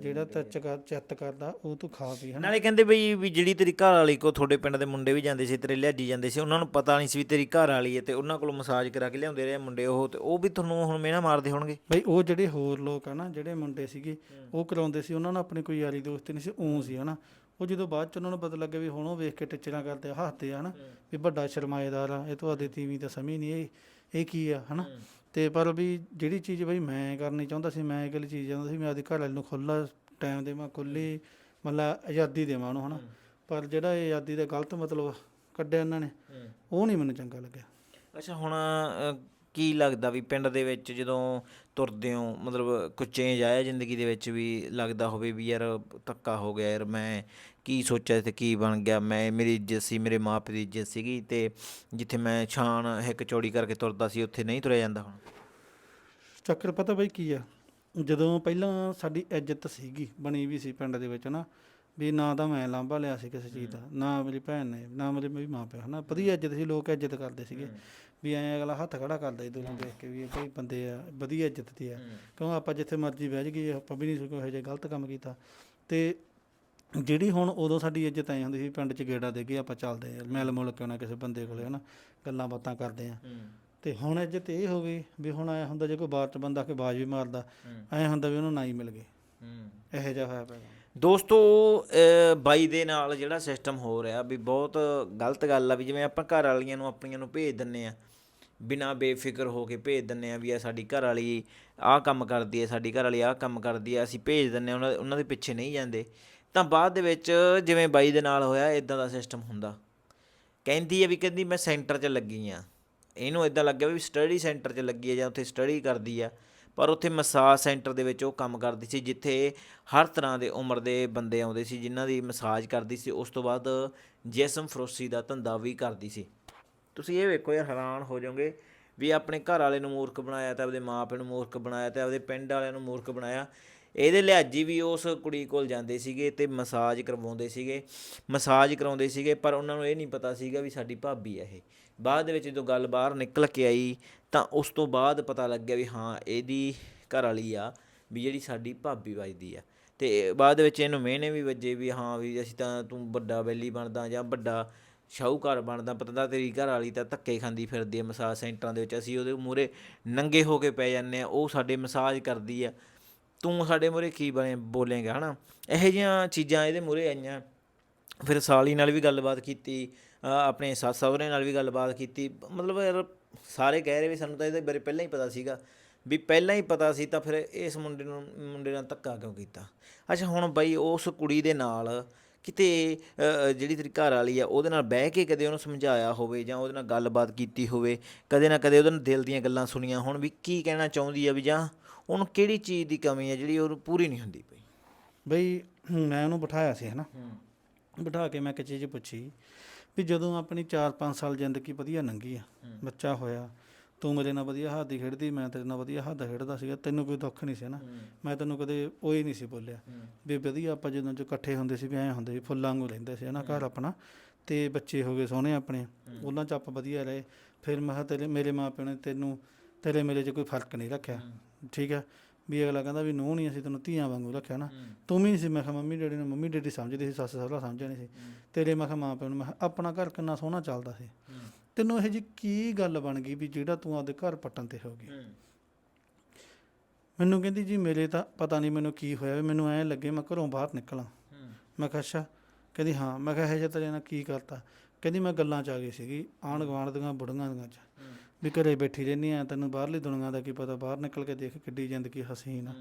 ਜਿਹੜਾ ਤੱਚ ਚਿੱਤ ਕਰਦਾ ਉਹ ਤੂੰ ਖਾ ਪੀ ਹਨਾ? ਨਾਲੇ ਕਹਿੰਦੇ ਬਈ ਵੀ ਜਿਹੜੀ ਤੇਰੀ ਘਰ ਵਾਲੀ ਕੋ ਤੁਹਾਡੇ ਪਿੰਡ ਦੇ ਮੁੰਡੇ ਵੀ ਜਾਂਦੇ ਸੀ ਤੇਰੇ ਲਿਆਜੀ ਜਾਂਦੇ ਸੀ ਉਹਨਾਂ ਨੂੰ ਪਤਾ ਨਹੀਂ ਸੀ ਵੀ ਤੇਰੀ ਘਰ ਵਾਲੀ ਹੈ ਤੇ ਉਹਨਾਂ ਕੋਲ ਮਸਾਜ ਕਰਾ ਕੇ ਲਿਆਉਂਦੇ ਰਹੇ ਮੁੰਡੇ ਉਹ ਤੇ ਉਹ ਵੀ ਤੁਹਾਨੂੰ ਹੁਣ ਮਿਹਣਾ ਮਾਰਦੇ ਹੋਣਗੇ। ਬਈ ਉਹ ਜਿਹੜੇ ਹੋਰ ਲੋਕ ਆ ਨਾ ਜਿਹੜੇ ਮੁੰਡੇ ਸੀਗੇ ਉਹ ਕਰਾਉਂਦੇ ਸੀ ਉਹਨਾਂ ਨਾਲ ਆਪਣੀ ਕੋਈ ਯਾਰੀ ਦੋਸਤੀ ਨਹੀਂ ਸੀ ਉਂ ਸੀ ਹਨਾ? ਉਹ ਜਦੋਂ ਬਾਅਦ ਚ ਉਹਨਾਂ ਨੂੰ ਪਤਾ ਲੱਗਿਆ ਵੀ ਹੁਣ ਉਹ ਵੇਖ ਕੇ ਟਿੱਚਰਾਂ ਕਰਦੇ ਆ ਹੱਸਦੇ ਆ ਹਨਾ? ਵੀ ਵੱਡਾ ਸ਼ਰਮਾਏਦਾਰ ਆ ਇਹ ਤੁਹਾਡੇ ਤੀਵੀਂ ਤਾਂ ਸਮਝ ਨਹੀਂ ਇਹ। ਇਹ ਕੀ ਆ ਹਨਾ? ਤੇ ਪਰ ਵੀ ਜਿਹੜੀ ਚੀਜ਼ ਬਈ ਮੈਂ ਕਰਨੀ ਚਾਹੁੰਦਾ ਸੀ ਮੈਂ ਇਹ ਗੱਲ ਚੀਜ਼ ਚਾਹੁੰਦਾ ਸੀ ਮੈਂ ਆਪਦੀ ਘਰ ਵਾਲੀ ਨੂੰ ਖੁੱਲਾ ਟਾਈਮ ਦੇਵਾਂ ਖੁੱਲੀ ਮਤਲਬ ਆਜ਼ਾਦੀ ਦੇਵਾਂ ਉਹਨੂੰ ਹਨਾ? ਪਰ ਜਿਹੜਾ ਇਹ ਆਜ਼ਾਦੀ ਦਾ ਗਲਤ ਮਤਲਬ ਕੱਢਿਆ ਇਹਨਾਂ ਨੇ ਉਹ ਨਹੀਂ ਮੈਨੂੰ ਚੰਗਾ ਲੱਗਿਆ। ਅੱਛਾ ਹੁਣ ਕੀ ਲੱਗਦਾ ਵੀ ਪਿੰਡ ਦੇ ਵਿੱਚ ਜਦੋਂ ਤੁਰਦੇ ਹੋ ਮਤਲਬ ਕੁਝ ਚੇਂਜ ਆਇਆ ਜ਼ਿੰਦਗੀ ਦੇ ਵਿੱਚ ਵੀ ਲੱਗਦਾ ਹੋਵੇ ਵੀ ਯਾਰ ਧੱਕਾ ਹੋ ਗਿਆ ਯਾਰ ਮੈਂ ਕੀ ਸੋਚਿਆ ਤੇ ਕੀ ਬਣ ਗਿਆ? ਮੈਂ ਮੇਰੀ ਇੱਜ਼ਤ ਸੀ ਮੇਰੇ ਮਾਪੇ ਦੀ ਇੱਜ਼ਤ ਸੀਗੀ ਤੇ ਜਿੱਥੇ ਮੈਂ ਛਾਣ ਹਿੱਕ ਚੌੜੀ ਕਰਕੇ ਤੁਰਦਾ ਸੀ ਉੱਥੇ ਨਹੀਂ ਤੁਰਿਆ ਜਾਂਦਾ ਹੁਣ। ਚੱਕਰ ਪਤਾ ਬਈ ਕੀ ਆ? ਜਦੋਂ ਪਹਿਲਾਂ ਸਾਡੀ ਇੱਜ਼ਤ ਸੀਗੀ ਬਣੀ ਵੀ ਸੀ ਪਿੰਡ ਦੇ ਵਿੱਚ ਨਾ ਵੀ ਨਾ ਤਾਂ ਮੈਂ ਲਾਂਭਾ ਲਿਆ ਸੀ ਕਿਸੇ ਚੀਜ਼ ਦਾ ਨਾ ਮੇਰੀ ਭੈਣ ਨੇ ਨਾ ਮੇਰੇ ਮੇਰੀ ਮਾਂ ਪਿਓ ਹਨਾ ਵਧੀਆ ਇੱਜ਼ਤ ਸੀ ਲੋਕ ਇੱਜ਼ਤ ਕਰਦੇ ਸੀਗੇ। ਵੀ ਐਂ ਅਗਲਾ ਹੱਥ ਖੜਾ ਕਰਦਾ ਸੀ ਦੂਰੋਂ ਦੇਖ ਕੇ ਵੀ ਇਹ ਕੋਈ ਬੰਦੇ ਆ ਵਧੀਆ ਇੱਜ਼ਤ ਦੇ ਆ। ਕਿਉਂ ਆਪਾਂ ਜਿੱਥੇ ਮਰਜ਼ੀ ਬਹਿ ਜਾਈਏ ਆਪਾਂ ਵੀ ਨਹੀਂ ਕੋਈ ਇਹੋ ਜਿਹਾ ਗਲਤ ਕੰਮ ਕੀਤਾ। ਤੇ ਜਿਹੜੀ ਹੁਣ ਉਦੋਂ ਸਾਡੀ ਇੱਜ਼ਤ ਐ ਹੁੰਦੀ ਸੀ ਪਿੰਡ 'ਚ ਗੇੜਾ ਦੇ ਕੇ ਆਪਾਂ ਚੱਲਦੇ ਆ ਮਿਲ ਮੁਲ ਕੇ ਨਾ ਕਿਸੇ ਬੰਦੇ ਕੋਲੇ ਹਨਾ ਗੱਲਾਂ ਬਾਤਾਂ ਕਰਦੇ ਆ। ਤੇ ਹੁਣ ਇੱਜ਼ਤ ਇਹ ਹੋ ਗਈ ਵੀ ਹੁਣ ਐ ਹੁੰਦਾ ਜੇ ਕੋਈ ਬਾਹਰ ਚ ਬੰਦਾ ਕੇ ਬਾਜ ਵੀ ਮਾਰਦਾ ਐ ਹੁੰਦਾ ਵੀ ਉਹਨੂੰ ਨਾ ਹੀ ਮਿਲ ਗਏ ਇਹੋ ਜਿਹਾ ਹੋਇਆ ਪਿਆ ਦੋਸਤੋ ਬਾਈ ਦੇ ਨਾਲ ਜਿਹੜਾ ਸਿਸਟਮ ਹੋ ਰਿਹਾ ਵੀ ਬਹੁਤ ਗਲਤ ਗੱਲ ਆ ਵੀ ਜਿਵੇਂ ਆਪਾਂ ਘਰ ਵਾਲੀਆਂ ਨੂੰ ਆਪਣੀਆਂ ਨੂੰ ਭੇਜ ਦਿੰਨੇ ਆ ਬਿਨਾ ਬੇਫਿਕਰ ਹੋ ਕੇ ਭੇਜ ਦਿੰਨੇ ਆ ਵੀ ਆ ਸਾਡੀ ਘਰ ਵਾਲੀ ਆਹ ਕੰਮ ਕਰਦੀ ਹੈ ਸਾਡੀ ਘਰ ਵਾਲੀ ਆਹ ਕੰਮ ਕਰਦੀ ਹੈ ਅਸੀਂ ਭੇਜ ਦਿੰਨੇ ਆ ਉਹਨਾਂ ਉਹਨਾਂ ਦੇ ਪਿੱਛੇ ਨਹੀਂ ਜਾਂਦੇ। ਤਾਂ ਬਾਅਦ ਦੇ ਵਿੱਚ ਜਿਵੇਂ ਬਾਈ ਦੇ ਨਾਲ ਹੋਇਆ ਇਦਾਂ ਦਾ ਸਿਸਟਮ ਹੁੰਦਾ। ਕਹਿੰਦੀ ਹੈ ਵੀ, ਕਹਿੰਦੀ ਮੈਂ ਸੈਂਟਰ 'ਚ ਲੱਗੀ ਆ। ਇਹਨੂੰ ਇਦਾਂ ਲੱਗਿਆ ਵੀ ਸਟੱਡੀ ਸੈਂਟਰ 'ਚ ਲੱਗੀ ਹੈ ਜਾਂ ਉੱਥੇ ਸਟੱਡੀ ਕਰਦੀ ਆ। ਪਰ ਉੱਥੇ ਮਸਾਜ ਸੈਂਟਰ ਦੇ ਵਿੱਚ ਉਹ ਕੰਮ ਕਰਦੀ ਸੀ, ਜਿੱਥੇ ਹਰ ਤਰ੍ਹਾਂ ਦੇ ਉਮਰ ਦੇ ਬੰਦੇ ਆਉਂਦੇ ਸੀ, ਜਿਨ੍ਹਾਂ ਦੀ ਮਸਾਜ ਕਰਦੀ ਸੀ। ਉਸ ਤੋਂ ਬਾਅਦ ਜਿਸਮ ਫਰੋਸੀ ਦਾ ਧੰਦਾ ਵੀ ਕਰਦੀ ਸੀ। ਤੁਸੀਂ ਇਹ ਵੇਖੋ ਯਾਰ, ਹੈਰਾਨ ਹੋ ਜਾਓਗੇ ਵੀ ਆਪਣੇ ਘਰ ਵਾਲੇ ਨੂੰ ਮੂਰਖ ਬਣਾਇਆ ਤੇ ਆਪਦੇ ਮਾਪੇ ਨੂੰ ਮੂਰਖ ਬਣਾਇਆ ਤੇ ਆਪਦੇ ਪਿੰਡ ਵਾਲਿਆਂ ਨੂੰ ਮੂਰਖ ਬਣਾਇਆ। ਇਹਦੇ ਲਿਹਾਜੀ ਵੀ ਉਸ ਕੁੜੀ ਕੋਲ ਜਾਂਦੇ ਸੀਗੇ ਤੇ ਮਸਾਜ ਕਰਵਾਉਂਦੇ ਸੀਗੇ, ਮਸਾਜ ਕਰਾਉਂਦੇ ਸੀਗੇ, ਪਰ ਉਹਨਾਂ ਨੂੰ ਇਹ ਨਹੀਂ ਪਤਾ ਸੀਗਾ ਵੀ ਸਾਡੀ ਭਾਬੀ ਆ ਇਹ। ਬਾਅਦ ਦੇ ਵਿੱਚ ਜਦੋਂ ਗੱਲ ਬਾਹਰ ਨਿਕਲ ਕੇ ਆਈ, ਤਾਂ ਉਸ ਤੋਂ ਬਾਅਦ ਪਤਾ ਲੱਗਿਆ ਵੀ ਹਾਂ, ਇਹਦੀ ਘਰ ਵਾਲੀ ਆ ਵੀ ਜਿਹੜੀ ਸਾਡੀ ਭਾਬੀ ਵੱਜਦੀ ਆ। ਤੇ ਬਾਅਦ ਵਿੱਚ ਇਹਨੂੰ ਮਿਹਨੇ ਵੀ ਵੱਜੇ ਵੀ ਹਾਂ ਵੀ ਅਸੀਂ ਤਾਂ ਤੂੰ ਵੱਡਾ ਬੈਲੀ ਬਣਦਾ ਜਾਂ ਵੱਡਾ ਸ਼ਾਹੂਕਾਰ ਬਣਦਾ, ਪਤਾ ਤੇਰੀ ਘਰ ਵਾਲੀ ਤਾਂ ਧੱਕੇ ਖਾਂਦੀ ਫਿਰਦੀ ਹੈ ਮਸਾਜ ਸੈਂਟਰਾਂ ਦੇ ਵਿੱਚ, ਅਸੀਂ ਉਹਦੇ ਮੂਰੇ ਨੰਗੇ ਹੋ ਕੇ ਪੈ ਜਾਂਦੇ ਆ, ਉਹ ਸਾਡੇ ਮਸਾਜ ਕਰਦੀ ਆ। ਤੂੰ ਸਾਡੇ ਮੂਹਰੇ ਕੀ ਬਣੇ ਬੋਲੇਗਾ, ਹਨਾ? ਇਹੋ ਜਿਹੀਆਂ ਚੀਜ਼ਾਂ ਇਹਦੇ ਮੂਹਰੇ ਆਈਆਂ। ਫਿਰ ਸਾਲੀ ਨਾਲ ਵੀ ਗੱਲਬਾਤ ਕੀਤੀ ਆਪਣੇ ਸੱਸ ਸਹੁਰੇ ਨਾਲ ਵੀ ਗੱਲਬਾਤ ਕੀਤੀ। ਮਤਲਬ ਯਾਰ ਸਾਰੇ ਕਹਿ ਰਹੇ ਵੀ ਸਾਨੂੰ ਤਾਂ ਇਹਦੇ ਬਾਰੇ ਪਹਿਲਾਂ ਹੀ ਪਤਾ ਸੀਗਾ। ਵੀ ਪਹਿਲਾਂ ਹੀ ਪਤਾ ਸੀ ਤਾਂ ਫਿਰ ਇਸ ਮੁੰਡੇ ਨੂੰ, ਮੁੰਡੇ ਨਾਲ ਧੱਕਾ ਕਿਉਂ ਕੀਤਾ? ਅੱਛਾ, ਹੁਣ ਬਈ ਉਸ ਕੁੜੀ ਦੇ ਨਾਲ ਕਿਤੇ ਜਿਹੜੀ ਤੇਰੀ ਘਰ ਵਾਲੀ ਆ, ਉਹਦੇ ਨਾਲ ਬਹਿ ਕੇ ਕਦੇ ਉਹਨੂੰ ਸਮਝਾਇਆ ਹੋਵੇ ਜਾਂ ਉਹਦੇ ਨਾਲ ਗੱਲਬਾਤ ਕੀਤੀ ਹੋਵੇ, ਕਦੇ ਨਾ ਕਦੇ ਉਹਦੇ ਨਾਲ ਦਿਲ ਦੀਆਂ ਗੱਲਾਂ ਸੁਣੀਆਂ ਹੋਣ ਵੀ ਕੀ ਕਹਿਣਾ ਚਾਹੁੰਦੀ ਆ ਵੀ ਜਾਂ ਉਹਨੂੰ ਕਿਹੜੀ ਚੀਜ਼ ਦੀ ਕਮੀ ਹੈ ਜਿਹੜੀ ਉਹਨੂੰ ਪੂਰੀ ਨਹੀਂ ਹੁੰਦੀ ਪਈ? ਬਈ ਮੈਂ ਉਹਨੂੰ ਬਿਠਾਇਆ ਸੀ ਹਨਾ? ਬਿਠਾ ਕੇ ਮੈਂ ਇੱਕ ਚੀਜ਼ ਪੁੱਛੀ ਵੀ ਜਦੋਂ ਆਪਣੀ 4-5 ਸਾਲ ਜ਼ਿੰਦਗੀ ਵਧੀਆ ਲੰਘੀ ਆ ਬੱਚਾ ਹੋਇਆ ਤੂੰ ਮੇਰੇ ਨਾਲ ਵਧੀਆ ਹੱਥ ਖੇਡਦੀ ਮੈਂ ਤੇਰੇ ਨਾਲ ਵਧੀਆ ਹੱਥ ਖੇਡਦਾ ਸੀਗਾ ਤੈਨੂੰ ਕੋਈ ਦੁੱਖ ਨਹੀਂ ਸੀ ਨਾ ਮੈਂ ਤੈਨੂੰ ਕਦੇ ਉਹ ਹੀ ਨਹੀਂ ਸੀ ਬੋਲਿਆ ਵੀ ਵਧੀਆ ਆਪਾਂ ਜਦੋਂ ਜੋ ਇਕੱਠੇ ਹੁੰਦੇ ਸੀ ਵੀ ਐਂ ਹੁੰਦੇ ਸੀ ਫੁੱਲਾਂ ਵਾਂਗੂ ਰਹਿੰਦੇ ਸੀ ਨਾ ਘਰ ਆਪਣਾ ਤੇ ਬੱਚੇ ਹੋ ਗਏ ਸੋਹਣੇ ਆਪਣੇ। ਉਹਨਾਂ 'ਚ ਆਪਾਂ ਵਧੀਆ ਰਹੇ। ਫਿਰ ਮੈਂ ਤੇਰੇ ਮੇਰੇ ਮਾਪਿਆਂ ਨੇ ਤੈਨੂੰ ਤੇਰੇ ਮੇਰੇ 'ਚ ਕੋਈ ਫ਼ਰਕ ਨਹੀਂ ਰੱਖਿਆ। ਠੀਕ ਹੈ? ਵੀ ਅਗਲਾ ਕਹਿੰਦਾ ਵੀ ਨੂੰਹ ਨਹੀਂ ਅਸੀਂ ਤੈਨੂੰ ਧੀਆਂ ਵਾਂਗੂ ਰੱਖਿਆ ਨਾ। ਤੂੰ ਵੀ ਨਹੀਂ ਸੀ। ਮੈਂ ਕਿਹਾ ਮੰਮੀ ਡੈਡੀ ਨੂੰ ਮੰਮੀ ਡੈਡੀ ਸਮਝਦੇ ਸੀ ਸੱਸ ਸਹੁਰਾ ਸਮਝਦੇ ਨਹੀਂ ਸੀ। ਤੇਰੇ ਮੈਂ ਕਿਹਾ ਮਾਂ ਪਿਓ ਨੂੰ ਮੈਂ ਆਪਣਾ ਘਰ ਕਿੰਨਾ ਸੋਹਣਾ ਚੱਲਦਾ ਸੀ। ਤੈਨੂੰ ਇਹ ਜੀ ਕੀ ਗੱਲ ਬਣ ਗਈ ਵੀ ਜਿਹੜਾ ਤੂੰ ਆਪਦੇ ਘਰ ਪੱਟਣ ਤੇ ਹੋ ਗਈ? ਮੈਨੂੰ ਕਹਿੰਦੀ ਜੀ ਮੇਰੇ ਤਾਂ ਪਤਾ ਨਹੀਂ ਮੈਨੂੰ ਕੀ ਹੋਇਆ ਵੀ ਮੈਨੂੰ ਐਂ ਲੱਗੇ ਮੈਂ ਘਰੋਂ ਬਾਹਰ ਨਿਕਲਾਂ। ਮੈਂ ਕਿਹਾ ਅੱਛਾ। ਕਹਿੰਦੀ ਹਾਂ। ਮੈਂ ਕਿਹਾ ਇਹ ਜਿਹਾ ਤੇਰੇ ਨਾਲ ਕੀ ਕਰਤਾ? ਕਹਿੰਦੀ ਮੈਂ ਗੱਲਾਂ ਚ ਆ ਗਈ ਸੀਗੀ ਆਂਢ ਗੁਆਂਢ ਦੀਆਂ ਬੁੜੀਆਂ ਦੀਆਂ ਚ। ਵੀ ਘਰੇ ਬੈਠੀ ਰਹਿੰਦੀ ਆ ਤੈਨੂੰ ਬਾਹਰਲੀ ਦੁਨੀਆ ਦਾ ਕੀ ਪਤਾ ਬਾਹਰ ਨਿਕਲ ਕੇ ਦੇਖ ਕਿੱਡੀ ਜ਼ਿੰਦਗੀ ਹਸੀਨ ਆ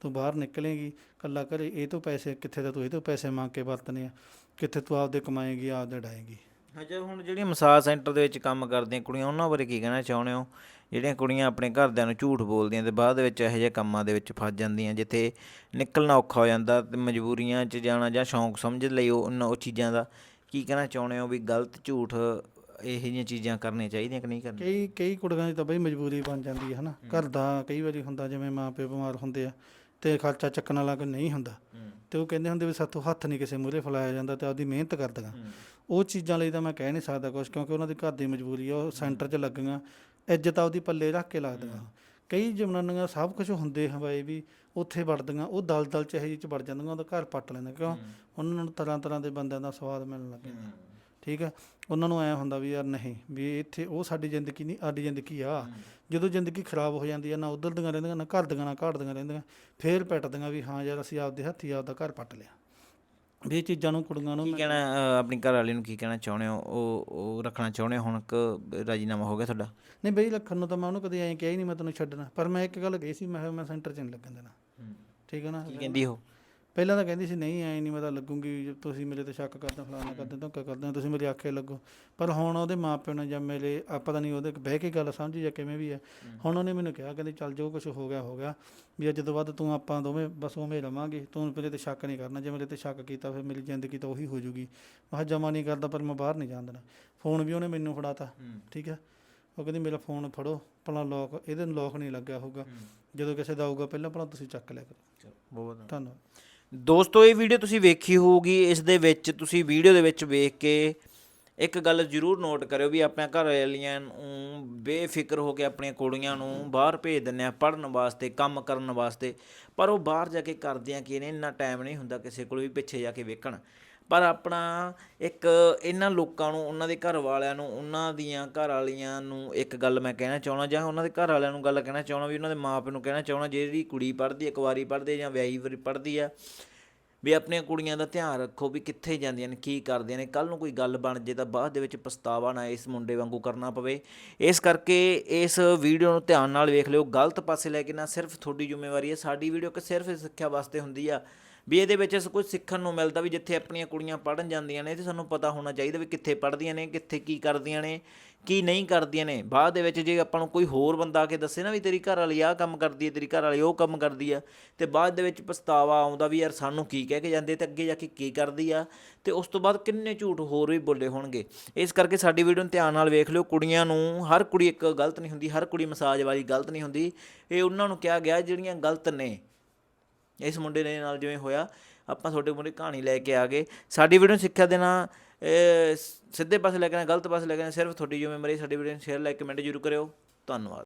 ਤੂੰ ਬਾਹਰ ਨਿਕਲੇਗੀ ਕੱਲਾ ਘਰੇ ਇਹ ਤੋਂ ਪੈਸੇ ਕਿੱਥੇ ਤਾਂ ਤੂੰ ਇਹ ਤੋਂ ਪੈਸੇ ਮੰਗ ਕੇ ਵਰਤਨੇ ਆ। ਕਿੱਥੇ ਤੂੰ ਆਪਦੇ ਕਮਾਏਗੀ ਆਪਦੇ ਡਾਏਗੀ ਅੱਛਾ ਹੁਣ ਜਿਹੜੀਆਂ ਮਸਾਜ ਸੈਂਟਰ ਦੇ ਵਿੱਚ ਕੰਮ ਕਰਦੀਆਂ ਕੁੜੀਆਂ ਉਹਨਾਂ ਬਾਰੇ ਕੀ ਕਹਿਣਾ ਚਾਹੁੰਦੇ ਹੋ? ਜਿਹੜੀਆਂ ਕੁੜੀਆਂ ਆਪਣੇ ਘਰਦਿਆਂ ਨੂੰ ਝੂਠ ਬੋਲਦੀਆਂ ਤੇ ਬਾਅਦ ਵਿੱਚ ਇਹੋ ਜਿਹੇ ਕੰਮਾਂ ਦੇ ਵਿੱਚ ਫਸ ਜਾਂਦੀਆਂ ਜਿੱਥੇ ਨਿਕਲਣਾ ਔਖਾ ਹੋ ਜਾਂਦਾ ਤੇ ਮਜਬੂਰੀਆਂ 'ਚ ਜਾਣਾ ਜਾਂ ਸ਼ੌਂਕ ਸਮਝ ਲਈ ਉਹ ਉਹਨਾਂ ਉਹ ਚੀਜ਼ਾਂ ਦਾ। ਕੀ ਕਹਿਣਾ ਚਾਹੁੰਦੇ ਹੋ ਵੀ ਗਲਤ ਝੂਠ ਇਹੋ ਜਿਹੀਆਂ ਚੀਜ਼ਾਂ ਕਰਨੀਆਂ ਚਾਹੀਦੀਆਂ ਕਿ ਨਹੀਂ ਕਰਨੀਆਂ? ਕਈ ਕਈ ਕੁੜੀਆਂ ਦੀ ਤਾਂ ਬਈ ਮਜਬੂਰੀ ਬਣ ਜਾਂਦੀ ਹੈ ਹਨਾ? ਘਰ ਦਾ ਕਈ ਵਾਰੀ ਹੁੰਦਾ ਜਿਵੇਂ ਮਾਂ ਪਿਓ ਬਿਮਾਰ ਹੁੰਦੇ ਆ ਤੇ ਖਰਚਾ ਚੱਕਣ ਵਾਲਾ ਕੋਈ ਨਹੀਂ ਹੁੰਦਾ। ਤੇ ਉਹ ਕਹਿੰਦੇ ਹੁੰਦੇ ਵੀ ਸਾਥੋਂ ਹੱਥ ਨਹੀਂ ਕਿਸੇ ਮੂਹਰੇ ਫਲਾਇਆ ਜਾਂਦਾ ਤੇ ਆਪਦੀ ਮਿਹਨਤ ਕਰਦੀਆਂ ਉਹ ਚੀਜ਼ਾਂ ਲਈ ਤਾਂ ਮੈਂ ਕਹਿ ਨਹੀਂ ਸਕਦਾ ਕੁਝ ਕਿਉਂਕਿ ਉਹਨਾਂ ਦੀ ਘਰ ਦੀ ਮਜਬੂਰੀ ਆ ਉਹ ਸੈਂਟਰ 'ਚ ਲੱਗੀਆਂ ਇੱਜ਼ਤ ਆਪਦੀ ਪੱਲੇ ਰੱਖ ਕੇ ਲੱਗਦੀਆਂ। ਕਈ ਜਨਾਨੀਆਂ ਸਭ ਕੁਝ ਹੁੰਦੇ ਹਵਾਏ ਵੀ ਉੱਥੇ ਵੜਦੀਆਂ ਉਹ ਦਲਦਲ ਚ ਇਹ ਜਿਹੀ ਚ ਵੜ ਜਾਂਦੀਆਂ ਉਹਦਾ ਘਰ ਪੱਟ ਲੈਂਦੇ ਕਿਉਂ? ਉਹਨਾਂ ਨੂੰ ਤਰ੍ਹਾਂ ਤਰ੍ਹਾਂ ਦੇ ਬੰਦਿਆਂ ਦਾ ਸਵਾਦ ਮਿਲਣ ਲੱਗ ਜਾਂਦਾ। ਠੀਕ ਹੈ? ਉਹਨਾਂ ਨੂੰ ਐ ਹੁੰਦਾ ਵੀ ਯਾਰ ਨਹੀਂ ਵੀ ਇੱਥੇ ਉਹ ਸਾਡੀ ਜ਼ਿੰਦਗੀ ਨਹੀਂ ਸਾਡੀ ਜ਼ਿੰਦਗੀ ਆ। ਜਦੋਂ ਜ਼ਿੰਦਗੀ ਖਰਾਬ ਹੋ ਜਾਂਦੀ ਆ ਨਾ ਉਧਰ ਦੀਆਂ ਰਹਿੰਦੀਆਂ ਨਾ ਘਰ ਦੀਆਂ ਨਾ ਘਾੜਦੀਆਂ ਰਹਿੰਦੀਆਂ ਫੇਰ ਪਿੱਟਦੀਆਂ ਵੀ ਹਾਂ ਯਾਰ ਅਸੀਂ ਆਪਦੇ ਹੱਥੀ ਆਪਦਾ ਘਰ ਪੱਟ ਲਿਆ। ਵੀ ਇਹ ਚੀਜ਼ਾਂ ਨੂੰ ਕੁੜੀਆਂ ਨੂੰ ਕੀ ਕਹਿਣਾ ਆਪਣੀ ਘਰ ਵਾਲੀ ਨੂੰ ਕੀ ਕਹਿਣਾ ਚਾਹੁੰਦੇ ਹੋ? ਉਹ ਉਹ ਰੱਖਣਾ ਚਾਹੁੰਦੇ ਹੁਣ ਕਿ ਰਾਜੀਨਾਮਾ ਹੋ ਗਿਆ ਤੁਹਾਡਾ। ਨਹੀਂ ਬਈ ਲੱਖਣ ਨੂੰ ਤਾਂ ਮੈਂ ਉਹਨੂੰ ਕਦੇ ਐਂ ਕਿਹਾ ਹੀ ਨਹੀਂ ਮੈਂ ਤੈਨੂੰ ਛੱਡਣਾ। ਪਰ ਮੈਂ ਇੱਕ ਗੱਲ ਕਹੀ ਸੀ ਮੈਂ ਮੈਂ ਸੈਂਟਰ 'ਚ ਨਹੀਂ ਲੱਗਣ ਦੇਣਾ। ਠੀਕ ਹੈ ਨਾ? ਕੀ ਕਹਿੰਦੀ ਉਹ? ਪਹਿਲਾਂ ਤਾਂ ਕਹਿੰਦੀ ਸੀ ਨਹੀਂ ਐ ਨਹੀਂ ਮੈਂ ਤਾਂ ਲੱਗੂਗੀ ਜੇ ਤੁਸੀਂ ਮੇਰੇ ਤੇ ਸ਼ੱਕ ਕਰਦੇ ਹੋ, ਫਲਾਣਾ ਕਰਦੇ ਹੋ, ਧੋਖਾ ਕਰਦੇ ਹੋ, ਤੁਸੀਂ ਮੇਰੇ ਆਖੇ ਲੱਗੋ। ਪਰ ਹੁਣ ਉਹਦੇ ਮਾਪਿਆਂ ਨੇ ਜਾਂ ਮੇਰੇ ਆ ਪਤਾ ਨਹੀਂ ਉਹਦੇ ਬਹਿ ਕੇ ਗੱਲ ਸਮਝੀ ਜਾਂ ਕਿਵੇਂ ਵੀ ਹੈ ਹੁਣ ਉਹਨੇ ਮੈਨੂੰ ਕਿਹਾ ਕਹਿੰਦੀ ਚੱਲ ਜੋ ਕੁਝ ਹੋ ਗਿਆ ਹੋ ਗਿਆ। ਵੀ ਅੱਜ ਤੋਂ ਬਾਅਦ ਤੂੰ ਆਪਾਂ ਦੋਵੇਂ ਬਸ ਉਵੇਂ ਰਵਾਂਗੇ। ਤੂੰ ਮੇਰੇ ਤੇ ਸ਼ੱਕ ਨਹੀਂ ਕਰਨਾ। ਜੇ ਮੇਰੇ ਤੇ ਸ਼ੱਕ ਕੀਤਾ ਫਿਰ ਮੇਰੀ ਜ਼ਿੰਦਗੀ ਤਾਂ ਉਹੀ ਹੋ ਜੂਗੀ। ਮੈਂ ਕਿਹਾ ਜਮਾ ਨਹੀਂ ਕਰਦਾ ਪਰ ਮੈਂ ਬਾਹਰ ਨਹੀਂ ਜਾਣ ਦੇਣਾ। ਫੋਨ ਵੀ ਉਹਨੇ ਮੈਨੂੰ ਫੜਾਤਾ ਠੀਕ ਹੈ? ਉਹ ਕਹਿੰਦੀ ਮੇਰਾ ਫੋਨ ਫੜੋ ਭਲਾ ਲੋਕ ਇਹਦੇ ਨੂੰ ਲੋਕ ਨਹੀਂ ਲੱਗਿਆ ਹੋਊਗਾ। ਜਦੋਂ ਕਿਸੇ ਦਾ ਆਊਗਾ ਪਹਿਲਾਂ ਭਲਾ ਤੁਸੀਂ ਚੱਕ ਲਿਆ ਕਰੋ। ਬਹੁਤ ਧੰਨਵਾਦ। ਦੋਸਤੋ, ਇਹ ਵੀਡੀਓ ਤੁਸੀਂ ਵੇਖੀ ਹੋਊਗੀ। ਇਸ ਦੇ ਵਿੱਚ ਤੁਸੀਂ ਵੀਡੀਓ ਦੇ ਵਿੱਚ ਵੇਖ ਕੇ ਇੱਕ ਗੱਲ ਜ਼ਰੂਰ ਨੋਟ ਕਰਿਓ ਵੀ ਆਪਣੇ ਘਰ ਵਾਲੀਆਂ ਨੂੰ ਬੇਫਿਕਰ ਹੋ ਕੇ ਆਪਣੀਆਂ ਕੁੜੀਆਂ ਨੂੰ ਬਾਹਰ ਭੇਜ ਦਿੰਦੇ ਆ ਪੜਨ ਵਾਸਤੇ, ਕੰਮ ਕਰਨ ਵਾਸਤੇ। ਪਰ ਉਹ ਬਾਹਰ ਜਾ ਕੇ ਕਰਦੇ ਆ ਕਿ ਨੇ ਇੰਨਾ ਟਾਈਮ ਨਹੀਂ ਹੁੰਦਾ ਕਿਸੇ ਕੋਲ ਵੀ ਪਿੱਛੇ ਜਾ ਕੇ ਵੇਖਣ। ਪਰ ਆਪਣਾ ਇੱਕ ਇਹਨਾਂ ਲੋਕਾਂ ਨੂੰ, ਉਹਨਾਂ ਦੇ ਘਰ ਵਾਲਿਆਂ ਨੂੰ, ਉਹਨਾਂ ਦੀਆਂ ਘਰ ਵਾਲੀਆਂ ਨੂੰ ਇੱਕ ਗੱਲ ਮੈਂ ਕਹਿਣਾ ਚਾਹਣਾ ਜਾਂ ਉਹਨਾਂ ਦੇ ਘਰ ਵਾਲਿਆਂ ਨੂੰ ਗੱਲ ਕਹਿਣਾ ਚਾਹਣਾ ਵੀ ਉਹਨਾਂ ਦੇ ਮਾਪਿਆਂ ਨੂੰ ਕਹਿਣਾ ਚਾਹਣਾ ਜਿਹੜੀ ਕੁੜੀ ਪੜ੍ਹਦੀ ਹੈ ਕੁਵਾਰੀ ਪੜ੍ਹਦੀ ਜਾਂ ਵਿਆਹੀ ਵਾਰੀ ਪੜ੍ਹਦੀ ਆ ਵੀ ਆਪਣੀਆਂ ਕੁੜੀਆਂ ਦਾ ਧਿਆਨ ਰੱਖੋ ਵੀ ਕਿੱਥੇ ਜਾਂਦੀਆਂ ਨੇ, ਕੀ ਕਰਦੀਆਂ ਨੇ। ਕੱਲ ਨੂੰ ਕੋਈ ਗੱਲ ਬਣ ਜੇ ਤਾਂ ਬਾਅਦ ਦੇ ਵਿੱਚ ਪਛਤਾਵਾ ਨਾ ਇਸ ਮੁੰਡੇ ਵਾਂਗੂ ਕਰਨਾ ਪਵੇ। ਇਸ ਕਰਕੇ ਇਸ ਵੀਡੀਓ ਨੂੰ ਧਿਆਨ ਨਾਲ ਵੇਖ ਲਿਓ। ਗਲਤ ਪਾਸੇ ਲੈ ਕੇ ਨਾ ਸਿਰਫ ਤੁਹਾਡੀ ਜ਼ਿੰਮੇਵਾਰੀ ਹੈ, ਸਾਡੀ ਵੀਡੀਓ ਕਿ ਸਿਰਫ ਸਿੱਖਿਆ ਵਾਸਤੇ ਹੁੰਦੀ ਆ। ਵੀ ਇਹਦੇ ਵਿੱਚ ਕੁਝ ਸਿੱਖਣ ਨੂੰ ਮਿਲਦਾ ਵੀ ਜਿੱਥੇ ਆਪਣੀਆਂ ਕੁੜੀਆਂ ਪੜਨ ਜਾਂਦੀਆਂ ਨੇ ਤੇ ਸਾਨੂੰ ਪਤਾ ਹੋਣਾ ਚਾਹੀਦਾ ਵੀ ਕਿੱਥੇ ਪੜਦੀਆਂ ਨੇ, ਕਿੱਥੇ ਕੀ ਕਰਦੀਆਂ ਨੇ, ਕੀ ਨਹੀਂ ਕਰਦੀਆਂ ਨੇ। ਬਾਅਦ ਦੇ ਵਿੱਚ ਜੇ ਆਪਾਂ ਨੂੰ ਕੋਈ ਹੋਰ ਬੰਦਾ ਆ ਕੇ ਦੱਸੇ ਨਾ ਵੀ ਤੇਰੀ ਘਰ ਵਾਲੀ ਆਹ ਕੰਮ ਕਰਦੀ ਹੈ, ਤੇਰੀ ਘਰ ਵਾਲੀ ਉਹ ਕੰਮ ਕਰਦੀ ਆ ਤੇ ਬਾਅਦ ਦੇ ਵਿੱਚ ਪਛਤਾਵਾ ਆਉਂਦਾ ਵੀ ਯਾਰ ਸਾਨੂੰ ਕੀ ਕਹਿ ਕੇ ਜਾਂਦੇ ਤੇ ਅੱਗੇ ਜਾ ਕੇ ਕੀ ਕਰਦੀ ਆ, ਤੇ ਉਸ ਤੋਂ ਬਾਅਦ ਕਿੰਨੇ ਝੂਠ ਹੋਰ ਵੀ ਬੋਲੇ ਹੋਣਗੇ। ਇਸ ਕਰਕੇ ਸਾਡੀ ਵੀਡੀਓ ਨੂੰ ਧਿਆਨ ਨਾਲ ਵੇਖ ਲਿਓ, ਕੁੜੀਆਂ ਨੂੰ ਹਰ ਕੁੜੀ ਇੱਕ ਗਲਤ ਨਹੀਂ ਹੁੰਦੀ, ਹਰ ਕੁੜੀ ਮਸਾਜ ਵਾਲੀ ਗਲਤ ਨਹੀਂ ਹੁੰਦੀ। ਇਹ ਉਹਨਾਂ ਨੂੰ ਕਿਹਾ ਗਿਆ ਜਿਹੜੀਆਂ ਗਲਤ ਨੇ ਇਸ ਮੁੰਡੇ ਦੇ ਨਾਲ ਜਿਵੇਂ ਹੋਇਆ, ਆਪਾਂ ਤੁਹਾਡੇ ਮੂਹਰੇ ਕਹਾਣੀ ਲੈ ਕੇ ਆ ਗਏ। ਸਾਡੀ ਵੀਡੀਓ ਸਿੱਖਿਆ ਦੇਣਾ ਸਿੱਧੇ ਪਾਸੇ ਲੈ ਕੇ ਨਾ ਗਲਤ ਪਾਸੇ ਲੈ ਕੇ ਆਉਣਾ, ਸਿਰਫ ਤੁਹਾਡੀ ਜ਼ਿੰਮੇਵਾਰੀ ਸਾਡੀ ਵੀਡੀਓ ਨੂੰ ਸ਼ੇਅਰ ਲਾਈਕ ਕਮੈਂਟ ਜ਼ਰੂਰ ਕਰਿਓ। ਧੰਨਵਾਦ।